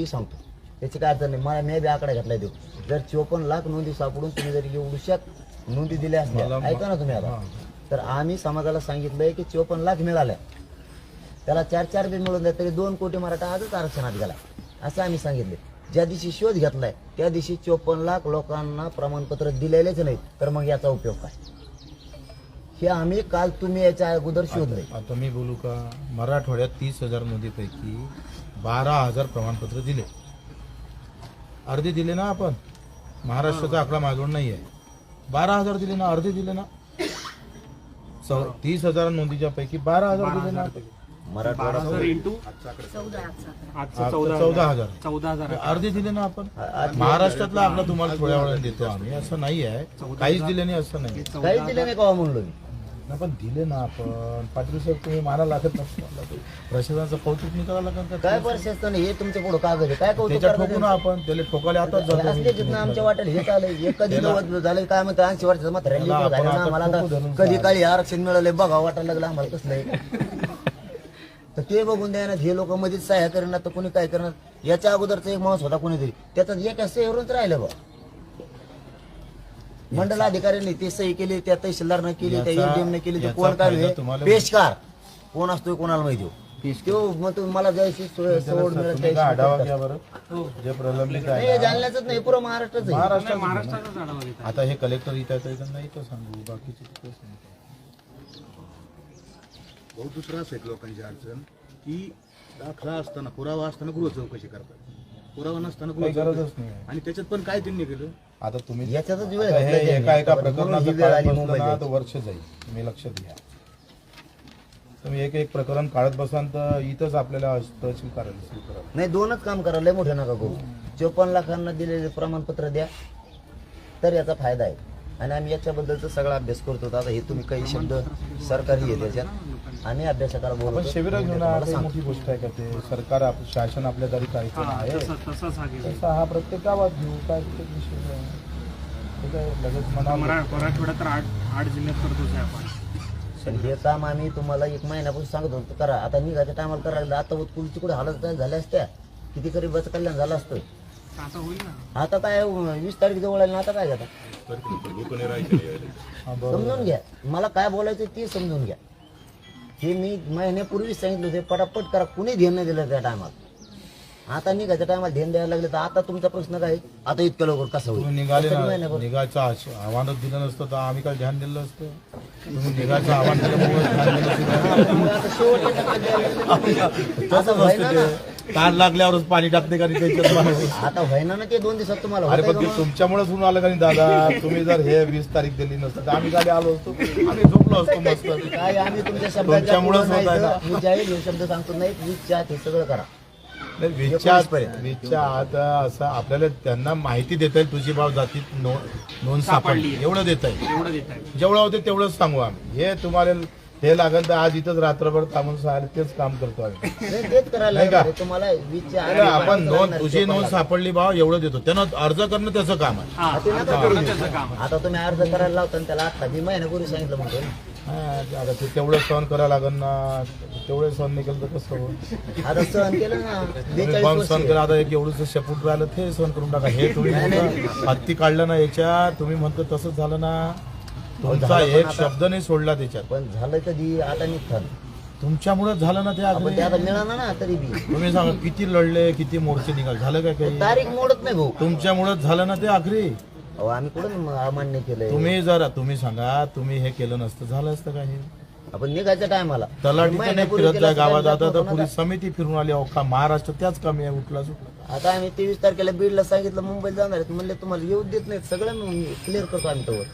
कितीही सांगतो. त्याची काय अडचण नाही. मला मी बी आकडा घेतलाय देऊ. जर चोपन्न लाख नोंदी सापडून तुम्ही जर एवढ्यात नोंदी दिल्या असल्या ऐका ना तुम्ही आता. तर आम्ही समाजाला सांगितलंय की चोपन्न लाख मिळाल्या. त्याला चार चार बी मिळून द्या तरी दोन कोटी मराठा आजच आरक्षणात गेला. असं आम्ही सांगितले ज्या दिवशी शोध घेतलाय त्या दिवशी चोपन्न लाख लोकांना प्रमाणपत्र दिलेलेच नाहीत. तर मग याचा उपयोग काय? हे आम्ही काल तुम्ही याच्या अगोदर शोधले आता मी बोलू का? मराठवाड्यात तीस हजार नोंदीपैकी बारा हजार प्रमाणपत्र दिले. अर्धे दिले ना आपण? महाराष्ट्राचा आकडा माझ्याजवळ नाही आहे बारा हजार दिले ना? अर्धे दिले ना? चौ- तीस हजार नोंदीच्या पैकी बारा हजार दिले ना? मराठवाडा हजार इंटू आज आजचं चौदा चौदा हजार. चौदा हजार अर्धे दिले ना आपण? महाराष्ट्रातला आकडा तुम्हाला थोड्या वेळाने देतो आम्ही. असं नाही आहे काहीच दिले नाही असं नाही काहीच दिले नाही का म्हणलो मी? पण दिले ना आपण. पाटील साहेब तुम्ही माना लागत नसतो. प्रशासनाचं कौतुक नाही करावं लागेल का? काय परिस्थिती नाही हे तुमच्यापुढे कागद आहे. काय कौतुक त्याच्यात ठोकू ना आपण. त्याला ठोकायला आताच ते? जातो असले जिथनं आमच्या वाटेल हे चालय एक कधी नव्वद झालं काय म्हणतो ऐंशी वर्षाचं मात्र रॅली त्याला आपण झालं ना. आता आम्हाला आता ठोकू धरून कधी काळी आरक्षण मिळालंय बघा वाटायला लागलं आम्हाला कसलं आहे. तर ते बघून द्या ना हे लोक मध्येच सह्या करणार तर कोणी काय करणार? याच्या अगोदरचा एक माणूस होता कोणीतरी. त्याच्यात एक सहीवरूनच राहिलं बा. मंडल अधिकाऱ्यांनी ते सही केली त्या तहसीलदारनं केली त्या याचा- एडीएम ने केली ते याचा कोण काय फायदा हे? तुम्हाला- पेशकार कोण असतोय कोणाला माहिती हो. तो मग मला जायची सोय- सवड मिळत तुम्ही का जायची. आढावा घ्या बरं. जे प्रलंबित नाही, हे आहे ना, नाही पुरं महाराष्ट्राचं आहे. महाराष्ट्रात महाराष्ट्राचाच आढावा घेतात आता हे कलेक्टर इथं त्यांना इथं सांगू बाकीचे सांगू. दुसरा असं एक लोकांची अडचण. की दाखला असताना पुरावा असताना गृह चौकशी करतात. पुरावा नसताना काही गरजच नाही. आणि त्याच्यात पण काय त्यांनी केलं? आता तुम्ही याच्यातच वेळ आता हे घातला त्यांनी. एका एका म्हणून ही प्रकरणाचं वेळ आली काढत बसलं मुंबईत. ना जायची. तर वर्ष जाईल. तुम्ही लक्षात घ्या तुम्ही एक एक प्रकरण काढत बसाल तर इथंच आपल्याला तहसील कार्यालय सुरू नाही दोनच काम करा. लय मोठे नका करू. चोपन्न लाखांना दिलेले प्रमाणपत्र द्या. तर याचा फायदा आहे. आणि आम्ही याच्याबद्दलचा सगळा अभ्यास करतो. आता हे तुम्ही काही शब्द सरकारी आहे त्याच्यात. आम्ही अभ्यासकाला आपण बोलतो शिबिर घेऊन तुम्हाला काही सांगतो. मोठी गोष्ट आहे का ते? सरकार आप- शासन आपल्या दारी करायचं हा, आहे तसं तसंच हा गेला. तसा हा प्रत्येक गावात घेऊ काय प्रत्येक विषय नाही. ठीक आहे लगेच म्हणा मरा- मराठवाड्यात तर आठ आठ जिल्ह्यात करतोच आहे आपण. पण हे काम आम्ही तुम्हाला एक महिन्यापासून सांगत होतो. करा आता निघायच्या टायमाला करायला लागलं. आता उत्कुल तिकडे हालत झाल्या असत्या. किती तरी बस कल्याण झालं असतं. आता होईल ना. आता काय वीस तारीख जवळ आली ना आता काय घेता? बरोबर. समजून घ्या. मला काय बोलायचं ते समजून घ्या. हे मी महिन्यापूर्वी सांगितलं होते पटापट करा कुणी ध्यान नाही दिलं त्या टायमात आता निघायच्या टायमाला ध्यान द्यायला लागले तर आता तुमचा प्रश्न काय आता इतकं लवकर कसं होईल निघाले तरी ना महिन्याभर. निघायचं आश- आव्हानच दिलं नसतं तर आम्ही काय ध्यान दिलं असतं तुम्ही निघायचं आव्हान दिल्यामुळे ध्यान दिलं असतं. मग आता शेवटच्या टप्प्यात द्यायला लागले. तसंच असतं ते. ताण लागल्यावरच पाणी टाकते का नाही त्याच्यात. आता व्हायना ना ते दोन दिवसात तुम्हाला अरे होतंय पण का ते मग? तुमच्यामुळेच होऊन आलं का नाही दादा? तुम्ही जर हे वीस तारीख दिली नसतं तर आम्ही गाडी आलो असतो. आम्ही झोपलो असतो मस्त. काय आम्ही तुमच्या शब्दाच्या तुमच्यामुळंच पुढं होत आहे नाही तर मी जाहीर हे शब्द सांगतो नाही वीस चार हे सगळं करा. नाही, वीसच्या आत वीसच्या आत असं आपल्याला त्यांना माहिती देता येईल तुझी भाव जातीत नो- नोंद सापडली. सापडली. एवढं देता येईल. एवढं देत आहे जेवढं होते तेवढंच सांगू आम्ही. हे तुम्हाला हे लागेल तर आज इथंच रात्रभर थांबून सांगायला तेच काम करतो आम्ही नाही, तेच करायला नाही का? लागणार आहे. तुम्हाला वीसच्या अरे आधी आपण नोंद लागणार तुझी नोंद. सापडली भाव एवढं देतो त्यानं अर्ज करणं त्याचं काम आहे हा ते नका आता करू. करणं त्याचं काम आहे. आता तुम्ही अर्ज करायला लावता आणि त्याला आता मी सांगितलं म्हणतो आता ते तेवढं सहन करावं लागेल ना तेवढं सहन नाही केलं तर कसं होईल आता सहन केलं ना वर्ष सहन करा आता एक एवढंच शेपूट राहिलं ते सहन करून टाका हे तुम्ही म्हणता, हत्ती काढलं ना याच्यात तुम्ही म्हणतो तसंच झालं ना तुमचा एक शब्द नाही सोडला त्याच्यात. पण झालं कधी? आता निघतात. तुमच्यामुळे झालं ना ते आपण ते आग्रह. आता मिळालं ना तरी बी. तुम्ही सांगा किती लढले किती मोर्चे निघाल? झालं काय काही? तारीख मोडत नाही भाऊ. तुमच्यामुळेच झालं ना ते आखरी? अहो, आम्ही कुठं अमान्य केलंय? तुम्ही जर तुम्ही सांगा तुम्ही हे केलं नसतं झालं असतं का हे? आपण निघायच्या टायमाला. तलाठीचं नाही फिरत जा गावात आता तर पोलीस समिती फिरून आली अहो का महाराष्ट्र त्याच कमी आहे उठला सुटला आता आम्ही तेवीस तारखेला बीडला सांगितलं मुंबईला जाणार आहेत म्हणले तुम्हाला येऊ देत नाहीत सगळं क्लिअर करतो आम्ही तोवर.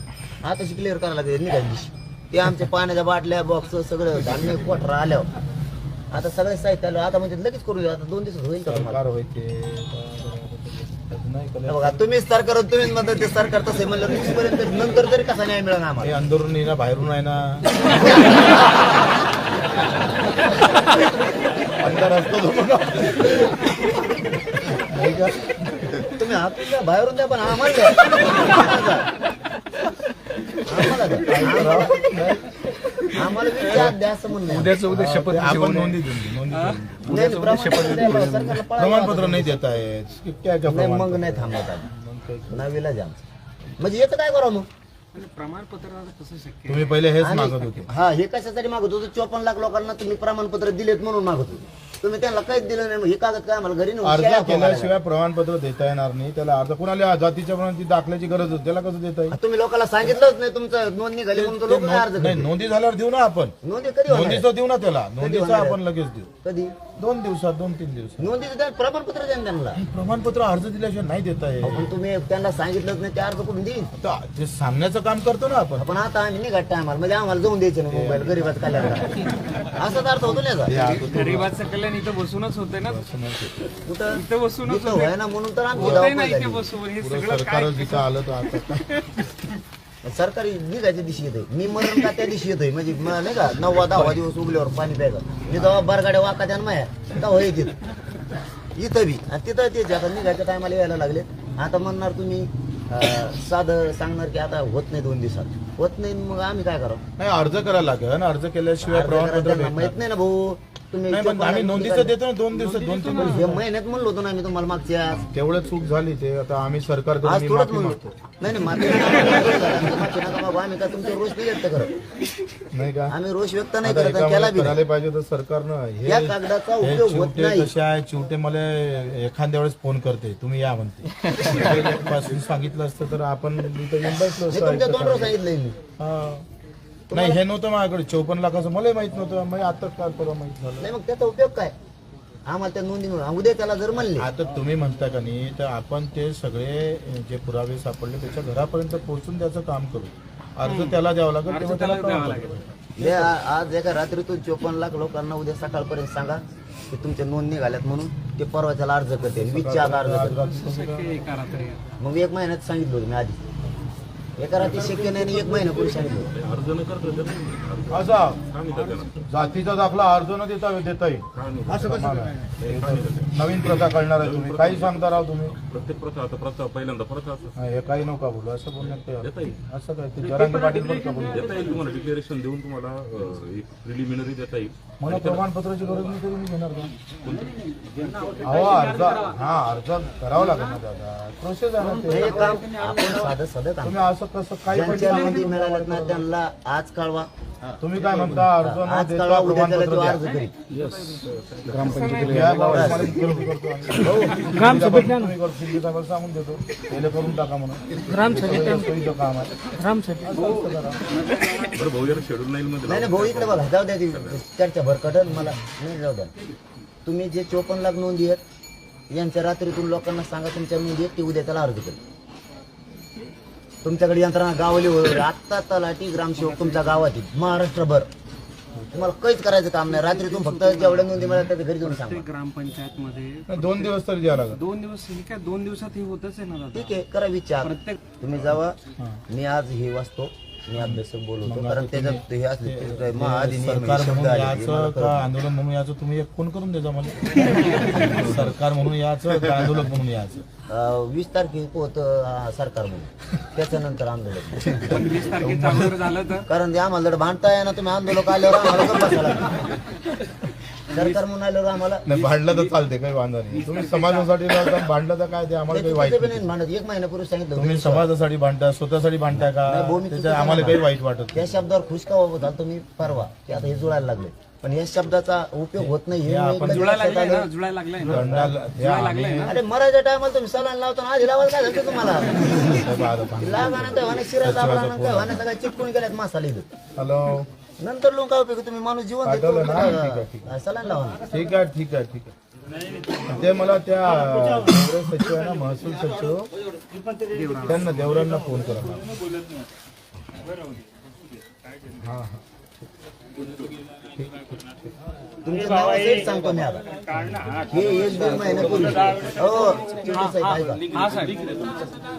आता क्लिअर करायला लागेल दिवशी ते आमच्या पाण्याच्या बाटल्या बॉक्स सगळं धान्य कोठरा आल्यावर आता सगळे साहित्य आलं आता म्हणजे लगेच करू आता दोन दिवसात होईल का तुम्हाला. बघा तुम्हीच सरकार तुम्हीच म्हणता ते सरकार तसं म्हणलं तुमच्यापर्यंत नंतर तरी कसा न्याय मिळणार हे आम्हाला अंदरून नाही ना बाहेरून आहे ना अंदर असतो तो बघा. नाही का? तुम्ही हातून द्या बाहेरून द्या पण आम्हाला द्या. आम्हाला. आम्हाला द्या असं. उद्याच उद्या शपथ आपण नोंदी. नाही, नाही, प्रमाणपत्र नाही देत आहेत काय नाही मग? नाही काय? नवीला जाम म्हणजे येतं काय करावं मग प्रमाणपत्र आता कसं शक्य आहे? तुम्ही पहिले हेच आम्ही- मागत होते हा हे कशासाठी मागत होतो चोपन्न लाख लोकांना तुम्ही प्रमाणपत्र दिलेत म्हणून मागत होतो तुम्ही त्यांना काहीच दिलं नाही मग हे कागद काय आम्हाला घरी नेऊन अर्ज केल्याशिवाय प्रमाणपत्र देता येणार नाही. त्याला अर्ज कुणाला जातीच्या प्रमाणाची दाखल्याची गरज होती त्याला कसं देता येईल. तुम्ही लोकांना सांगितलंच नाही तुमचं नोंदणी झाली म्हणून ते लोक नाही अर्ज नोंद- नाही करतील. नोंदी झाल्यावर देऊ ना आपण. नोंदी कधी होणार? नोंदीचं देऊ ना त्याला. नोंदीचं होणार आहे? आपण लगेच देऊ. कधी? दोन दिवसात दोन तीन दिवसात. नोंदीचं द्या प्रमाणपत्र द्या ना त्यांना. प्रमाणपत्र अर्ज दिल्याशिवाय नाही देता येईल पण तुम्ही त्यांना सांगितलंच नाही ते अर्ज करून देईन आता ते सांगण्याचं काम करतो ना आपण. आपण आता आम्ही निघाट टायमाला म्हणजे आम्हाला जाऊन द्यायचे ना मोबाईल गरीबाचं कल्याण असाच अर्थ होतो ना याचा. हे आता तो- गरिबाचं कल्याण इथं बसूनच होतंय ना. कुठं इथं बसूनच व्हाय ना म्हणून तर ना धावपळ इथे. बसून. हे पुढं सगळं काय? सरकारच जिथं आलं तर आता. काय? सरकारी निघायच्या दिवशी येतोय. मी मरण का त्या दिवशी येतोय? म्हणजे म- नाही का नववा दहावा दिवस उगल्यावर पाणी प्यायचं. मी जेव्हा बरगाड्या वाकाच्या माया तेव्हा येते इथं बी. आणि तिथं ते आता निघायच्या टायमाला यायला लागले. आता म्हणणार तुम्ही अं, साधं सांगणार की आता होत नाही दोन दिवसात. होत नाही मग आम्ही काय करावं? नाही अर्ज करायला लागेल. अर्ज केल्याशिवाय अर्ज करायला प्रमाणपत्र त्यांना भेटणार. माहीत नाही ना भाऊ. तुम्ही नाही पण आम्ही नोंदीचं. देतो ना दोन दिवसात दोन तीन हे महिन्यात म्हणलो होतो ना आम्ही तुम्हाला मागच्या तेवढं चूक झाली ते. आता आम्ही सरकारकडे आज मी थोडंच माफी म्हणलो. मागतो. नाही नाही नका बाबा आम्ही काय तुमचे रोष नाही व्यक्त करत. नाही का? आम्ही रोष व्यक्त नाही आता करत एका आणि केला मला बी नाही. करायला पाहिजे तर सरकारनं हे या कागदाचा हे उपयोग होत चिवटे नाही. कसे आहे चिवटे मला एखाद्या वेळेस फोन करते. तुम्ही या म्हणते. पासून सांगितलं असतं तर आपण इथं येऊन बसलो हे असतो तुमच्या तोंडावर आहे. सांगितलंय मी. हा. नाही हे नव्हतं माझ्याकडे. चौपन्न लाखाचं मलाही माहीत नव्हतं. मग आता काल परवा माहीत झालं. नाही मग त्याचा उपयोग काय? आम्हाला त्या नोंदी उद्या त्याला जर म्हणले आता तुम्ही म्हणता का नाही तर आपण ते सगळे जे पुरावे सापडले त्याच्या घरापर्यंत पोहोचून त्याचं काम करू. अर्ज त्याला द्यावा लागेल अर्ज तेव्हा त्याला लागेल. हे आ- आज एका रात्रीतून चोपन्न लाख लोकांना उद्या सकाळपर्यंत सांगा की तुमच्या नोंद निघाल्यात म्हणून ते परवा त्याला अर्ज करते वीसच्या आत अर्ज आज करते रात्री तुम्ही मग एक महिन्यात सांगितलं होतं मी आधी. एका रात्री शक्य नाही आणि एक महिन्यापूर्वी सांगितलं होतं. असा. जातीचा दाखला अर्ज न देता देता येईल. असं कसं काय? नवीन प्रथा कळणार आहे तुम्ही. काही सांगता राव तुम्ही? प्रत्येक प्रथा आता प्रथा पहिल्यांदा प्रथा असं. हा, हे काही नका बोलू. असं बोलण्यात अर्थ देता येईल. असं काय ते? जरांगे पाटील पण का बोलू देता येईल तुम्हाला. डिक्लेरेशन देऊन तुम्हाला अं, एक प्रिलिमिनरी देता येईल. मला प्रमाणपत्राची गरज नाही तरी मी घेणार का? अहो अर्ज हा अर्ज करावा लागेल ना दादा. प्रोसेस आहे ना हे ते काम आपण साधं तुम्ही असं कसं काही पण ज्यांच्या सांगा नोंदी तुम्ही. मिळाल्यात ना त्यांना आज कळवा. तुम्ही काय म्हणता अर्ज न आज देता कळवा उद्या त्याला प्रमाणपत्र तो द्या. अर्ज करीत. या बाबा, मला विचारून करतो आम्ही. ग्रामसभेत द्या ना. तुम्ही करतो, शिंदे साहेबांना सांगून देतो. पहिले करून टाका म्हणून. सोयीचं काम आहे. बरं शेड्यूल मध्ये नाही नाही भाऊ इकडे बघा जाऊ द्या ती चर्चा भरकटन मला. नाही जाऊ द्या. तुम्ही जे चोपन्न लाख नोंदी आहेत यांच्या रात्रीतून लोकांना सांगा तुमच्या नोंदी आहेत ती उद्या त्याला अर्ज करेल. तुमच्याकडे यंत्रणा गावली वगैरे आत्ता तलाठी ग्रामसेवक तुमच्या गावात आहेत. महाराष्ट्रभर. तुम्हाला काहीच करायचं काम नाही. रात्रीतून फक्त जेवढ्या नोंदी मिळाल्या त्या घरी जाऊन सांगा. ग्रामपंचायत मध्ये दोन दिवस तरी द्यावं लागेल. दोन दिवस हे काय दोन दिवसात हे होतच आहे ना दादा? ठीक आहे करा विचार. प्रत्येक तुम्ही जावा. मी आज हे वाचतो. मी अभ्यासक बोलवतो कारण त्याच्यात हे असले हे सरकार शब्द म्हणून आले, याचं मला का? कळत आंदोलन म्हणून याचं तुम्ही एक फोन करून देता मला. सरकार म्हणून याचं का आंदोलन म्हणून याचं अं, वीस तारखेक होतं अं, सरकार म्हणून. त्याच्यानंतर आंदोलन. पण वीस तारखेच्या अगोदर झालं तर कारण ते आम्हाला जर भांडताय ना तुम्ही आंदोलक आल्यावर आम्हाला गप्प बसायला. सरकार म्हणून आल्यावर आम्हाला नाही भांडलं तर चालते काही वांधा नाही. तुम्ही समाजासाठी लढता, भांडलं तर काय ते आम्हाला काही वाईट नाही. नाही भांडत. एक महिन्यापूर्वी सांगितलं तुम्ही होतं. समाजासाठी भांडता स्वतःसाठी भांडता का? नाही, त्याच्यात चुकीचं आम्हाला काही वाईट वाटत त्या शब्दावर खुश का होता तुम्ही? परवा. की आता हे जुळायला लागले. पण या शब्दाचा उपयोग होत नाही. हे हे मी आपण कधी जुळायला लक्षात लागलाय ना आलं. जुळायला लागलाय ना. दंडाला हे जुळायला आम्ही- लागलाय ना. अरे मराठ्या टायमाला तुम्ही सलान लावताना आधी लावायला काय झालं तुम्हाला? आता सांगा. लागाना तेव्हा शिरा लावला ना तेव्हा सगळ्या चिटकून गेल्यात मसाले इथं. हॅलो. नंतर लोक काय उपयोग तुम्ही माणूस जीवन देतो? पाठवलं ना? ठीक आहे, ठीक सलान लावा ना. ठीक आहे ठीक आहे ठीक आहे. ते मला त्या सचिव आहे ना महसूल सचिव त्यांना देवरांना फोन करा. हा हा. तुमचं नाव असेल सांगतो मी आता. हे एक दोन महिन्यापूर्वी. हो साहेब ऐका.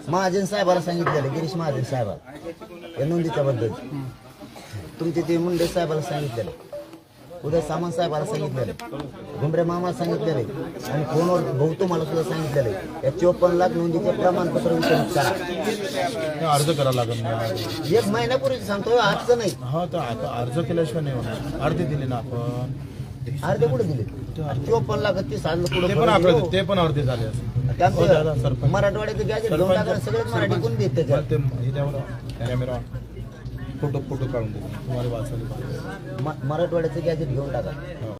महाजन साहेबाला सांगितलेलं गिरीश महाजन साहेबाला. या नोंदीच्या बद्दल. तुमचे ते मुंडे साहेबाला सांगितलेलं. उद्या सामंत साहेबाला सांगितलेलं. गुंबरे मामा सांगितलेलं. आणि फोनवर भाऊ तुम्हाला सुद्धा सांगितलेलं. आहे या चोपन्न लाख नोंदीचे प्रमाणपत्र वितरित करा. अर्ज करावा लागेल ना एक महिन्यापूर्वी सांगतो आजचं नाही. हा तर आता अर्ज केल्याशिवाय नाही होणार. अर्धे दिले ना आपण. अर्धे कुठे दिले? चोपन्न लाख तीस हजार ते पण आपलं पुढे ते पण अर्धे झाले असतील हो, दादा, त्यांचं सरपंच. मराठवाड्याचं गॅजेट घेऊन सगळेच मराठी कोण देत त्याच्यात मला ते हे द्यावं कॅमेरा. फोटो फोटो काढून दे तुम्हाला वाचायला म- मराठवाड्याचं गॅजेट घेऊन टाका.